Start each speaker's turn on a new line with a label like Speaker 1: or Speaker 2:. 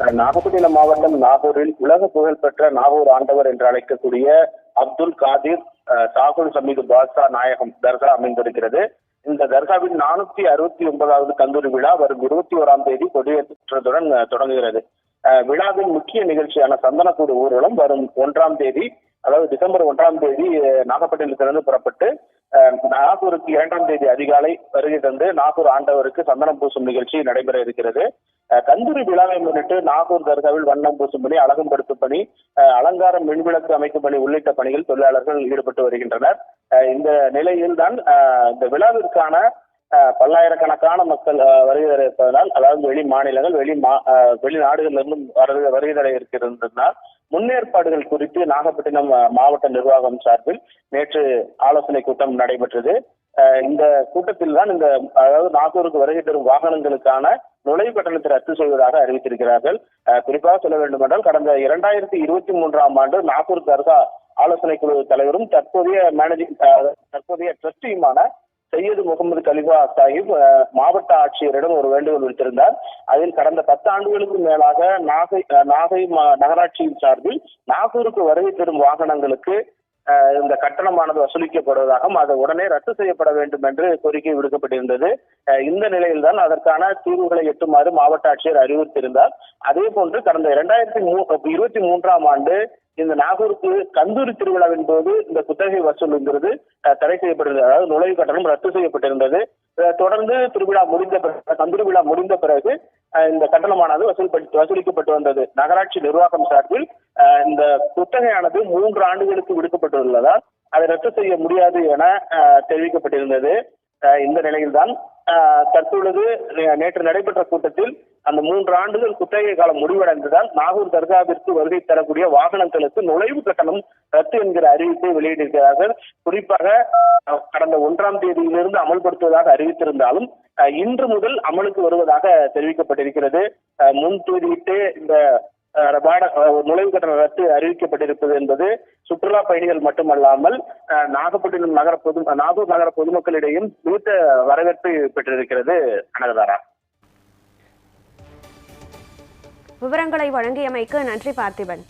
Speaker 1: நாகப்பட்டினம் மாவட்டம் நாகூரில் உலக புகழ்பெற்ற நாகூர் ஆண்டவர் என்று அழைக்கக்கூடிய அப்துல் காதிர் தாகூர் சமீது பாட்ஷா நாயகம் தர்கா அமைந்திருக்கிறது. இந்த தர்காவின் நானூத்தி அறுபத்தி ஒன்பதாவது கந்தூரி விழா வரும் இருபத்தி ஓராம் தேதி கொடியேற்றத்துடன் தொடங்குகிறது. விழாவின் முக்கிய நிகழ்ச்சியான சந்தனக்கூடு ஊர்வலம் வரும் ஒன்றாம் தேதி அதாவது டிசம்பர் ஒன்றாம் தேதி நாகப்பட்டினத்திலிருந்து புறப்பட்டு நாகூருக்கு இரண்டாம் தேதி அதிகாலை வருகை தந்து நாகூர் ஆண்டவருக்கு சந்தனம் பூசும் நிகழ்ச்சி நடைபெற இருக்கிறது. கந்தூரி விழாவை முன்னிட்டு நாகூர் தர்காவில் வண்ணம் பூசும் பணி அழகும்படுத்தும் பணி அலங்காரம் மின்விளக்கு அமைக்கும் பணி உள்ளிட்ட பணிகள் தொழிலாளர்கள் ஈடுபட்டு வருகின்றனர். இந்த நிலையில் தான் இந்த விழாவிற்கான பல்லாயிரக்கணக்கான மக்கள் வருகை தர இருப்பதனால் அதாவது வெளி மாநிலங்கள் வெளி மா அஹ், வெளிநாடுகளிலிருந்தும் வருகை வருகை தர இருக்கிறதுனால் முன்னேற்பாடுகள் குறித்து நாகப்பட்டினம் மாவட்ட நிர்வாகம் சார்பில் நேற்று ஆலோசனை கூட்டம் நடைபெற்றது. இந்த கூட்டத்தில் தான் இந்த அதாவது நாகூருக்கு வருகை தரும் வாகனங்களுக்கான நுழைவு கட்டணத்தை ரத்து செய்வதாக அறிவித்திருக்கிறார்கள். அஹ், குறிப்பாக சொல்ல வேண்டுமென்றால் கடந்த இரண்டாயிரத்தி இருபத்தி மூன்றாம் ஆண்டு நாகூர் தர்கா ஆலோசனை குழு தலைவரும் தற்போதைய மேனேஜிங் தற்போதைய ட்ரஸ்டியுமான சையது முகமது கலிபா சாஹிப் மாவட்ட ஆட்சியரிடம் ஒரு வேண்டுகோள் விடுத்திருந்தார். அதில் கடந்த பத்து ஆண்டுகளுக்கு மேலாக நாகை நாகை மா- நகராட்சியின் சார்பில் நாகூருக்கு வருகை தரும் வாகனங்களுக்கு இந்த கட்டணமானது வசூலிக்கப்படுவதாகவும் அது உடனே ரத்து செய்யப்பட வேண்டும் என்று கோரிக்கை விடுக்கப்பட்டிருந்தது. இந்த நிலையில்தான் அதற்கான தீர்வுகளை எட்டுமாறு மாவட்ட ஆட்சியர் அறிவுறுத்தியிருந்தார். அதே போன்று கடந்த இரண்டாயிரத்தி மூ இருபத்தி மூன்றாம் ஆண்டு இந்த நாகூருக்கு கந்தூரி திருவிழாவின் போது இந்த குத்தகை வசூலுங்கிறது அஹ், தடை செய்யப்பட்டிருந்தது. அதாவது நுழைவு கட்டணம் ரத்து செய்யப்பட்டிருந்தது. தொடர்ந்து திருவிழா முடிந்த பிறகு கந்தூரி விழா முடிந்த பிறகு இந்த கட்டணமானது வசூல் வசூலிக்கப்பட்டு வந்தது. நகராட்சி நிர்வாகம் சார்பில் இந்த குத்தகையானது மூன்று ஆண்டுகளுக்கு விடுக்கப்பட்டுள்ளதால் அதை ரத்து செய்ய முடியாது என தெரிவிக்கப்பட்டிருந்தது. இந்த நிலையில்தான் தற்பொழுது நேற்று நடைபெற்ற கூட்டத்தில் அந்த மூன்று ஆண்டுகள் குத்தகை காலம் முடிவடைந்ததால் நாகூர் தர்காவிற்கு வருகை தரக்கூடிய வாகனங்களுக்கு நுழைவு கட்டணம் ரத்து என்கிற அறிவிப்பை வெளியிட்டிருக்கிறார்கள். குறிப்பாக கடந்த ஒன்றாம் தேதியிலிருந்து அமல்படுத்துவதாக அறிவித்திருந்தாலும் அஹ், இன்று முதல் அமலுக்கு வருவதாக தெரிவிக்கப்பட்டிருக்கிறது. அஹ், முன் தேதியிட்டு இந்த அஹ், நுழைவு கட்டண ரத்து அறிவிக்கப்பட்டிருப்பது என்பது சுற்றுலா பயணிகள் மட்டுமல்லாமல் நாகப்பட்டினம் நகர பொது நாகூர் நகர பொதுமக்களிடையும் மிகுந்த வரவேற்பை பெற்றிருக்கிறது கனகதாரா.
Speaker 2: விவரங்களை வழங்கியமைக்கு நன்றி பார்த்திபன்.